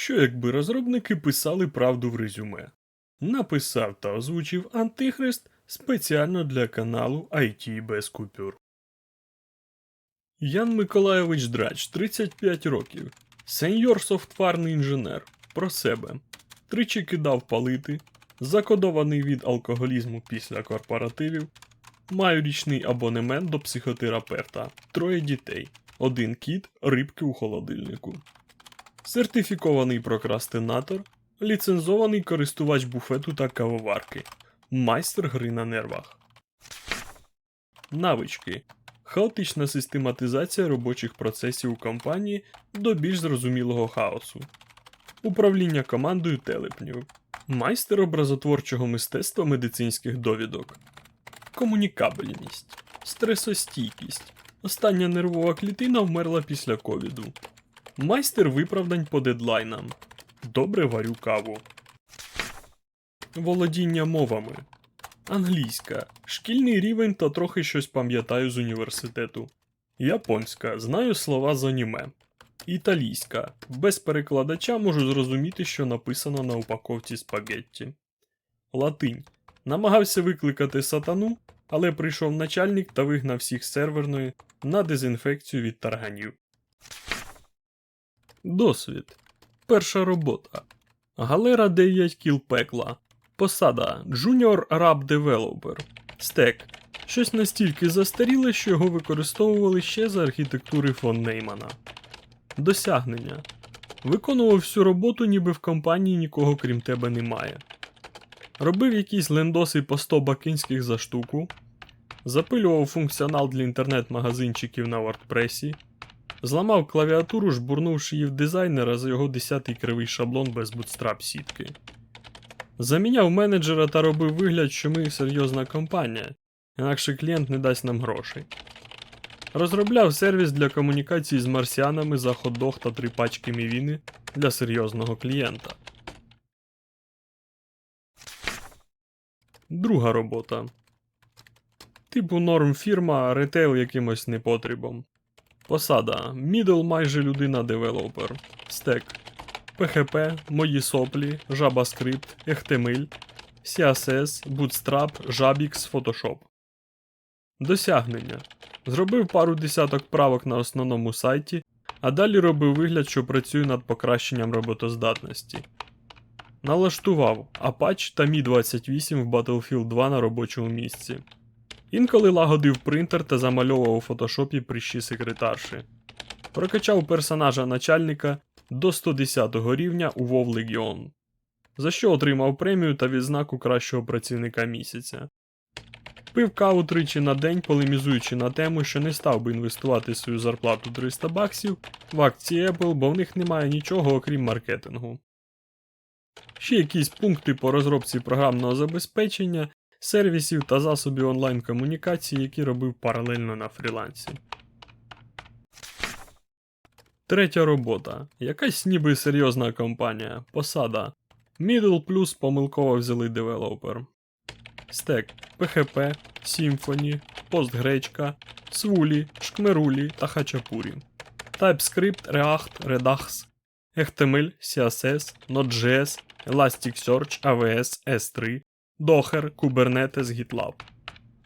Що якби розробники писали правду в резюме? Написав та озвучив Антихрист спеціально для каналу IT без купюр. Ян Миколайович Драч, 35 років, сеньор софтварний інженер. Про себе. Тричі кидав палити, закодований від алкоголізму після корпоративів, маю річний абонемент до психотерапевта, троє дітей, один кіт, рибки у холодильнику. Сертифікований прокрастинатор, ліцензований користувач буфету та кавоварки, майстер гри на нервах. Навички. Хаотична систематизація робочих процесів у компанії до більш зрозумілого хаосу. Управління командою телепнів. Майстер образотворчого мистецтва медицинських довідок. Комунікабельність. Стресостійкість. Остання нервова клітина вмерла після ковіду. Майстер виправдань по дедлайнам. Добре варю каву. Володіння мовами. Англійська. Шкільний рівень та трохи щось пам'ятаю з університету. Японська. Знаю слова з аніме. Італійська. Без перекладача можу зрозуміти, що написано на упаковці спагетті. Латинь. Намагався викликати сатану, але прийшов начальник та вигнав всіх серверної на дезінфекцію від тарганів. Досвід. Перша робота. Галера 9 кіл пекла. Посада Junior Rap Developer. Стек. Щось настільки застаріле, що його використовували ще за архітектури фон Неймана. Досягнення. Виконував всю роботу, ніби в компанії нікого крім тебе немає. Робив якісь лендоси по 100 бакинських за штуку. Запилював функціонал для інтернет-магазинчиків на WordPress. Зламав клавіатуру, жбурнувши її в дизайнера за його 10-й кривий шаблон без бутстрап сітки. Заміняв менеджера та робив вигляд, що ми серйозна компанія, інакше клієнт не дасть нам грошей. Розробляв сервіс для комунікації з марсіанами за хот-дог та три пачки мівіни для серйозного клієнта. Друга робота. Типу норм фірма, ретейл якимось непотрібом. Посада. Middle майже людина девелопер. Стек. PHP, мої соплі, JavaScript, HTML, CSS, Bootstrap, Jabix, Photoshop. Досягнення. Зробив пару десяток правок на основному сайті, а далі робив вигляд, що працюю над покращенням роботоздатності. Налаштував Apache та Mi-28 в Battlefield 2 на робочому місці. Інколи лагодив принтер та замальовував у фотошопі прищі секретарші. Прокачав персонажа начальника до 110 рівня у WoW Legion, за що отримав премію та відзнаку кращого працівника місяця. Пив каву тричі на день, полемізуючи на тему, що не став би інвестувати свою зарплату 300 баксів в акції Apple, бо в них немає нічого окрім маркетингу. Ще якісь пункти по розробці програмного забезпечення, сервісів та засобів онлайн комунікації, які робив паралельно на фрілансі. Третя робота. Якась ніби серйозна компанія. Посада. Middle плюс помилково взяли девелопер. Стек. PHP, Symfony, PostGrечка, Свулі, Шкмерулі та Хачапурі. TypeScript, React, Redux, HTML, CSS, Node.js, Elasticsearch, AWS, S3, Docker, Kubernetes, GitLab.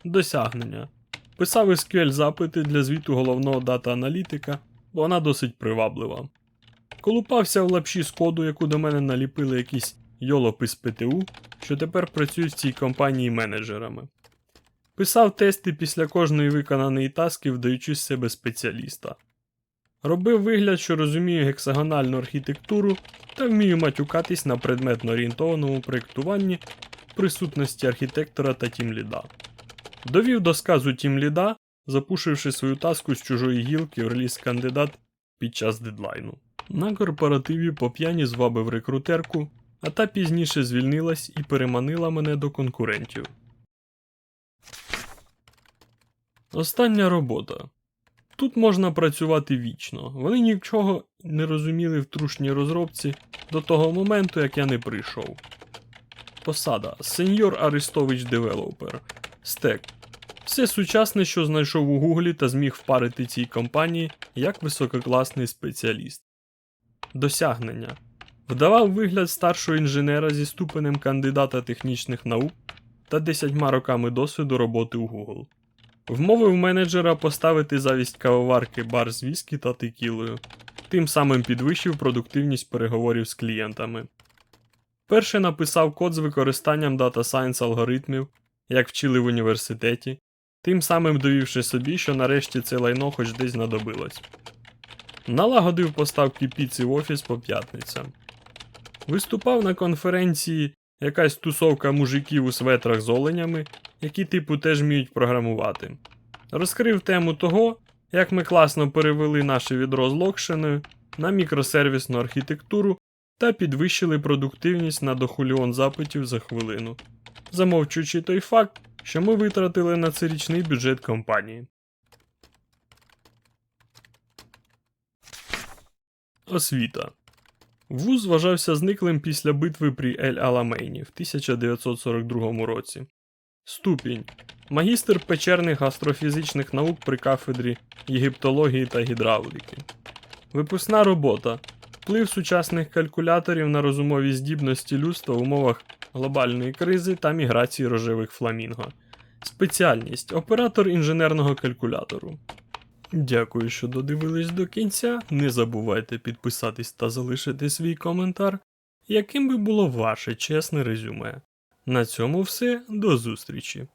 Досягнення. Писав SQL запити для звіту головного дата-аналітика, бо вона досить приваблива. Колупався в лапші з коду, яку до мене наліпили якісь йолопи з ПТУ, що тепер працюють в цій компанії менеджерами. Писав тести після кожної виконаної таски, вдаючи з себе спеціаліста. Робив вигляд, що розумію гексагональну архітектуру та вмію матюкатись на предметно орієнтованому проєктуванні присутності архітектора та тімліда. Довів до сказу тімліда, запушивши свою таску з чужої гілки в реліз кандидат під час дедлайну. На корпоративі по п'яні звабив рекрутерку, а та пізніше звільнилась і переманила мене до конкурентів. Остання робота. Тут можна працювати вічно. Вони нічого не розуміли в трушній розробці до того моменту, як я не прийшов. Посада Сеньор Арестович Девелопер. Стек. Все сучасне, що знайшов у Гуглі та зміг впарити цій компанії як висококласний спеціаліст. Досягнення. Вдавав вигляд старшого інженера зі ступенем кандидата технічних наук та 10 роками досвіду роботи у Google. Вмовив менеджера поставити завість кавоварки бар з віскі та текілою, тим самим підвищив продуктивність переговорів з клієнтами. Перше написав код з використанням Data Science алгоритмів, як вчили в університеті, тим самим довівши собі, що нарешті це лайно хоч десь знадобилось. Налагодив поставки піци в офіс по п'ятницям. Виступав на конференції якась тусовка мужиків у светрах з оленями, які типу теж вміють програмувати. Розкрив тему того, як ми класно перевели наше відро з локшиною на мікросервісну архітектуру та підвищили продуктивність на дохуліон запитів за хвилину, замовчуючи той факт, що ми витратили на це річний бюджет компанії. Освіта. Вуз вважався зниклим після битви при Ель Аламейні в 1942 році. Ступінь. Магістр печерних астрофізичних наук при кафедрі єгиптології та гідравліки. Випускна робота. Вплив сучасних калькуляторів на розумові здібності людства в умовах глобальної кризи та міграції рожевих фламінго. Спеціальність оператор інженерного калькулятору. Дякую, що додивились до кінця. Не забувайте підписатись та залишити свій коментар, яким би було ваше чесне резюме. На цьому все, до зустрічі!